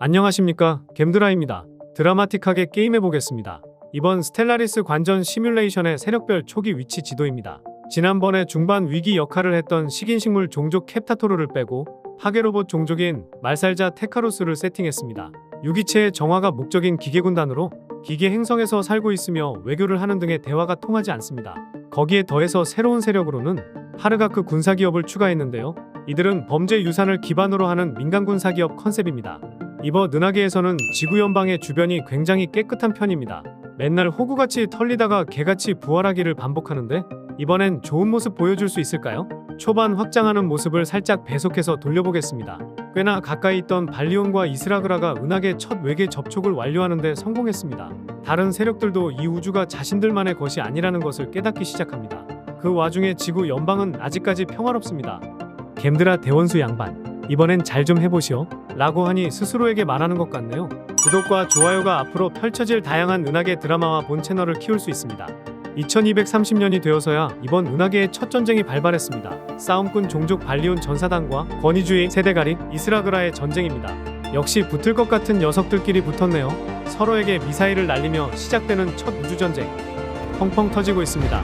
안녕하십니까 겜드라입니다. 드라마틱하게 게임해보겠습니다. 이번 스텔라리스 관전 시뮬레이션의 세력별 초기 위치 지도입니다. 지난번에 중반 위기 역할을 했던 식인식물 종족 캡타토르를 빼고 파괴로봇 종족인 말살자 테카로스를 세팅했습니다. 유기체의 정화가 목적인 기계군단으로 기계 행성에서 살고 있으며 외교를 하는 등의 대화가 통하지 않습니다. 거기에 더해서 새로운 세력으로는 파르가크 군사기업을 추가했는데요. 이들은 범죄 유산을 기반으로 하는 민간 군사기업 컨셉입니다. 이번 은하계에서는 지구 연방의 주변이 굉장히 깨끗한 편입니다. 맨날 호구같이 털리다가 개같이 부활하기를 반복하는데 이번엔 좋은 모습 보여줄 수 있을까요? 초반 확장하는 모습을 살짝 배속해서 돌려보겠습니다. 꽤나 가까이 있던 발리온과 이스라그라가 은하계 첫 외계 접촉을 완료하는데 성공했습니다. 다른 세력들도 이 우주가 자신들만의 것이 아니라는 것을 깨닫기 시작합니다. 그 와중에 지구 연방은 아직까지 평화롭습니다. 겜드라 대원수 양반 이번엔 잘 좀 해보시오. 라고 하니 스스로에게 말하는 것 같네요. 구독과 좋아요가 앞으로 펼쳐질 다양한 은하계 드라마와 본 채널을 키울 수 있습니다. 2230년이 되어서야 이번 은하계의 첫 전쟁이 발발했습니다. 싸움꾼 종족 발리온 전사단과 권위주의 세대가리 이스라그라의 전쟁입니다. 역시 붙을 것 같은 녀석들끼리 붙었네요. 서로에게 미사일을 날리며 시작되는 첫 우주전쟁. 펑펑 터지고 있습니다.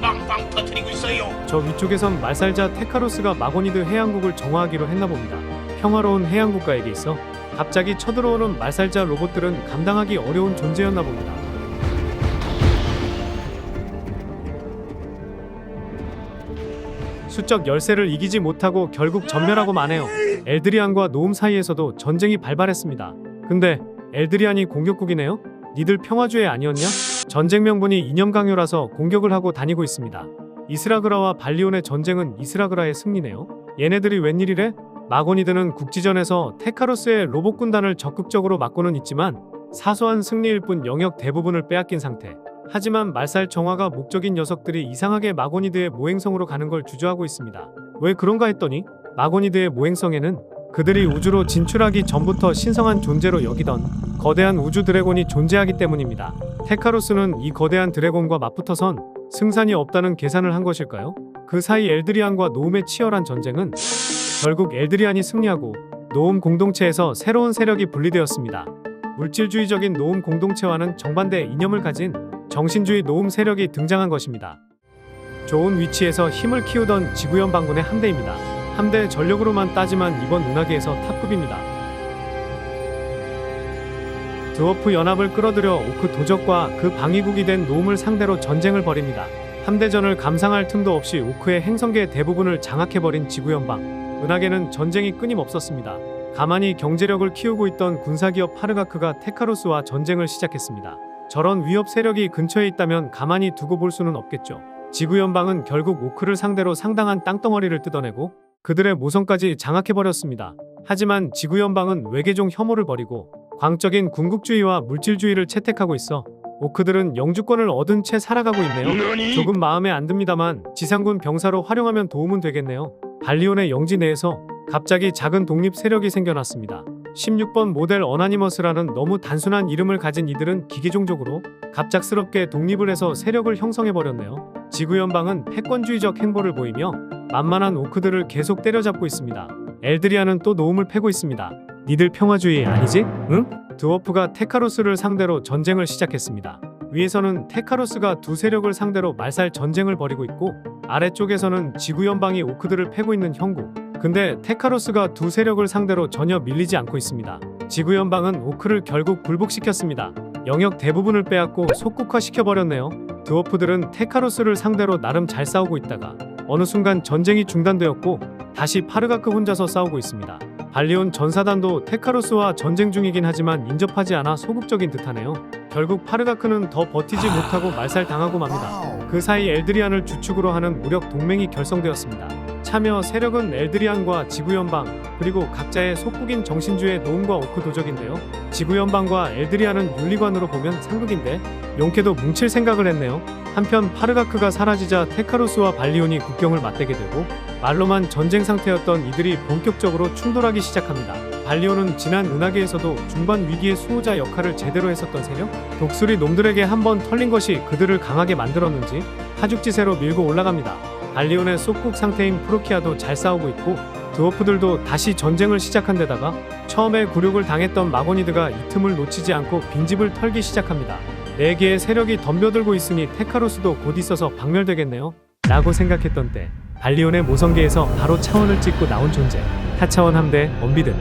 빵빵 터트리고 있어요. 저 위쪽에선 말살자 테카로스가 마고니드 해양국을 정화하기로 했나 봅니다. 평화로운 해양국가에게 있어 갑자기 쳐들어오는 말살자 로봇들은 감당하기 어려운 존재였나 봅니다. 수적 열세를 이기지 못하고 결국 전멸하고 마네요. 엘드리안과 노움 사이에서도 전쟁이 발발했습니다. 근데 엘드리안이 공격국이네요? 니들 평화주의 아니었냐? 전쟁 명분이 이념 강요라서 공격을 하고 다니고 있습니다. 이스라그라와 발리온의 전쟁은 이스라그라의 승리네요. 얘네들이 웬일이래? 마고니드는 국지전에서 테카로스의 로봇 군단을 적극적으로 막고는 있지만 사소한 승리일 뿐 영역 대부분을 빼앗긴 상태. 하지만 말살 정화가 목적인 녀석들이 이상하게 마고니드의 모행성으로 가는 걸 주저하고 있습니다. 왜 그런가 했더니 마고니드의 모행성에는 그들이 우주로 진출하기 전부터 신성한 존재로 여기던 거대한 우주 드래곤이 존재하기 때문입니다. 테카로스는 이 거대한 드래곤과 맞붙어선 승산이 없다는 계산을 한 것일까요? 그 사이 엘드리안과 노움의 치열한 전쟁은 결국 엘드리안이 승리하고 노움 공동체에서 새로운 세력이 분리되었습니다. 물질주의적인 노움 공동체와는 정반대 이념을 가진 정신주의 노움 세력이 등장한 것입니다. 좋은 위치에서 힘을 키우던 지구연 반군의 함대입니다. 함대 전력으로만 따지만 이번 은하계에서 탑급입니다. 드워프 연합을 끌어들여 오크 도적과 그 방위국이 된 노움을 상대로 전쟁을 벌입니다. 함대전을 감상할 틈도 없이 오크의 행성계 대부분을 장악해버린 지구연방. 은하계는 전쟁이 끊임없었습니다. 가만히 경제력을 키우고 있던 군사기업 파르가크가 테카로스와 전쟁을 시작했습니다. 저런 위협 세력이 근처에 있다면 가만히 두고 볼 수는 없겠죠. 지구연방은 결국 오크를 상대로 상당한 땅덩어리를 뜯어내고 그들의 모성까지 장악해버렸습니다. 하지만 지구연방은 외계종 혐오를 버리고 광적인 궁극주의와 물질주의를 채택하고 있어 오크들은 영주권을 얻은 채 살아가고 있네요. 조금 마음에 안 듭니다만 지상군 병사로 활용하면 도움은 되겠네요. 발리온의 영지 내에서 갑자기 작은 독립 세력이 생겨났습니다. 16번 모델 어나니머스라는 너무 단순한 이름을 가진 이들은 기계종족으로 갑작스럽게 독립을 해서 세력을 형성해버렸네요. 지구연방은 패권주의적 행보를 보이며 만만한 오크들을 계속 때려잡고 있습니다. 엘드리아는 또 노움을 패고 있습니다. 니들 평화주의 아니지? 응? 드워프가 테카로스를 상대로 전쟁을 시작했습니다. 위에서는 테카로스가 두 세력을 상대로 말살 전쟁을 벌이고 있고 아래쪽에서는 지구연방이 오크들을 패고 있는 형국. 근데 테카로스가 두 세력을 상대로 전혀 밀리지 않고 있습니다. 지구연방은 오크를 결국 굴복시켰습니다. 영역 대부분을 빼앗고 속국화시켜버렸네요. 드워프들은 테카로스를 상대로 나름 잘 싸우고 있다가 어느 순간 전쟁이 중단되었고 다시 파르가크 혼자서 싸우고 있습니다. 발리온 전사단도 테카로스와 전쟁 중이긴 하지만 인접하지 않아 소극적인 듯하네요. 결국 파르가크는 더 버티지 못하고 말살당하고 맙니다. 그 사이 엘드리안을 주축으로 하는 무력 동맹이 결성되었습니다. 참여 세력은 엘드리안과 지구연방 그리고 각자의 속국인 정신주의 노움과 오크 도적인데요. 지구연방과 엘드리안은 윤리관으로 보면 상극인데 용케도 뭉칠 생각을 했네요. 한편 파르가크가 사라지자 테카로스와 발리온이 국경을 맞대게 되고 말로만 전쟁 상태였던 이들이 본격적으로 충돌하기 시작합니다. 발리온은 지난 은하계에서도 중반 위기의 수호자 역할을 제대로 했었던 세력? 독수리 놈들에게 한번 털린 것이 그들을 강하게 만들었는지 하죽지세로 밀고 올라갑니다. 발리온의 속국 상태인 프로키아도 잘 싸우고 있고 드워프들도 다시 전쟁을 시작한 데다가 처음에 굴욕을 당했던 마고니드가 이 틈을 놓치지 않고 빈집을 털기 시작합니다. 네 개의 세력이 덤벼들고 있으니 테카로스도 곧 있어서 박멸되겠네요. 라고 생각했던 때 발리온의 모성계에서 바로 차원을 찍고 나온 존재 타차원 함대 언비든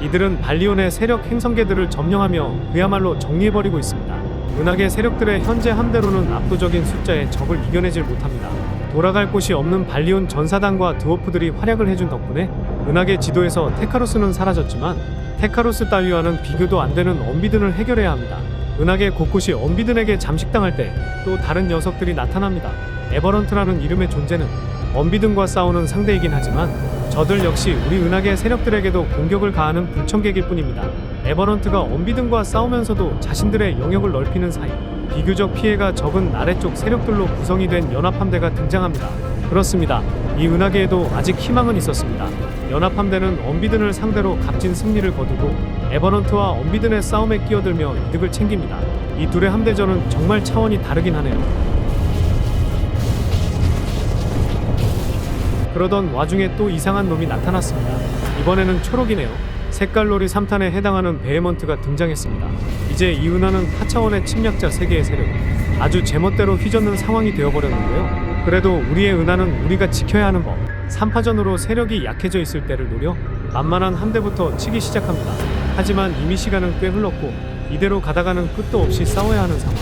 이들은 발리온의 세력 행성계들을 점령하며 그야말로 정리해버리고 있습니다. 은하계 세력들의 현재 함대로는 압도적인 숫자의 적을 이겨내질 못합니다. 돌아갈 곳이 없는 발리온 전사단과 드워프들이 활약을 해준 덕분에 은하계 지도에서 테카로스는 사라졌지만 테카로스 따위와는 비교도 안 되는 언비든을 해결해야 합니다. 은하계 곳곳이 언비든에게 잠식당할 때 또 다른 녀석들이 나타납니다. 에버런트라는 이름의 존재는 언비든과 싸우는 상대이긴 하지만 저들 역시 우리 은하계 세력들에게도 공격을 가하는 불청객일 뿐입니다. 에버런트가 언비든과 싸우면서도 자신들의 영역을 넓히는 사이 비교적 피해가 적은 아래쪽 세력들로 구성이 된 연합함대가 등장합니다. 그렇습니다. 이 은하계에도 아직 희망은 있었습니다. 연합함대는 언비든을 상대로 값진 승리를 거두고 에버런트와 언비든의 싸움에 끼어들며 이득을 챙깁니다. 이 둘의 함대전은 정말 차원이 다르긴 하네요. 그러던 와중에 또 이상한 놈이 나타났습니다. 이번에는 초록이네요. 색깔놀이 3탄에 해당하는 베헤먼트가 등장했습니다. 이제 이 은하는 타차원의 침략자 세계의 세력이 아주 제멋대로 휘젓는 상황이 되어버렸는데요. 그래도 우리의 은하는 우리가 지켜야 하는 법. 3파전으로 세력이 약해져 있을 때를 노려 만만한 함대부터 치기 시작합니다. 하지만 이미 시간은 꽤 흘렀고 이대로 가다가는 끝도 없이 싸워야 하는 상황.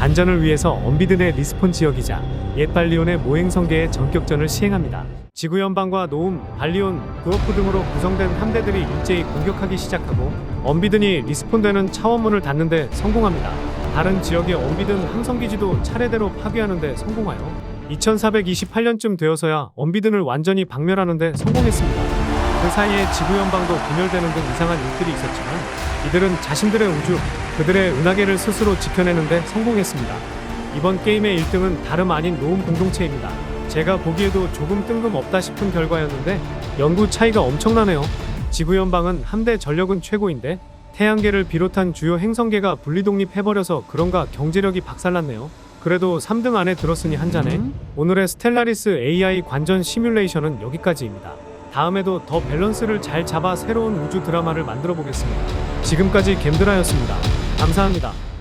안전을 위해서 언비든의 리스폰 지역이자 옛 발리온의 모행성계의 전격전을 시행합니다. 지구 연방과 노움, 발리온, 드워프 등으로 구성된 함대들이 일제히 공격하기 시작하고 언비든이 리스폰되는 차원문을 닫는데 성공합니다. 다른 지역의 언비든 함성 기지도 차례대로 파괴하는데 성공하여 2428년쯤 되어서야 언비든을 완전히 박멸하는데 성공했습니다. 그 사이에 지구 연방도 분열되는 등 이상한 일들이 있었지만 이들은 자신들의 우주, 그들의 은하계를 스스로 지켜내는데 성공했습니다. 이번 게임의 1등은 다름 아닌 노움 공동체입니다. 제가 보기에도 조금 뜬금없다 싶은 결과였는데 연구 차이가 엄청나네요. 지구 연방은 함대 전력은 최고인데 태양계를 비롯한 주요 행성계가 분리독립해버려서 그런가 경제력이 박살났네요. 그래도 3등 안에 들었으니 한 잔에 오늘의 스텔라리스 AI 관전 시뮬레이션은 여기까지입니다. 다음에도 더 밸런스를 잘 잡아 새로운 우주 드라마를 만들어 보겠습니다. 지금까지 겜드라였습니다. 감사합니다.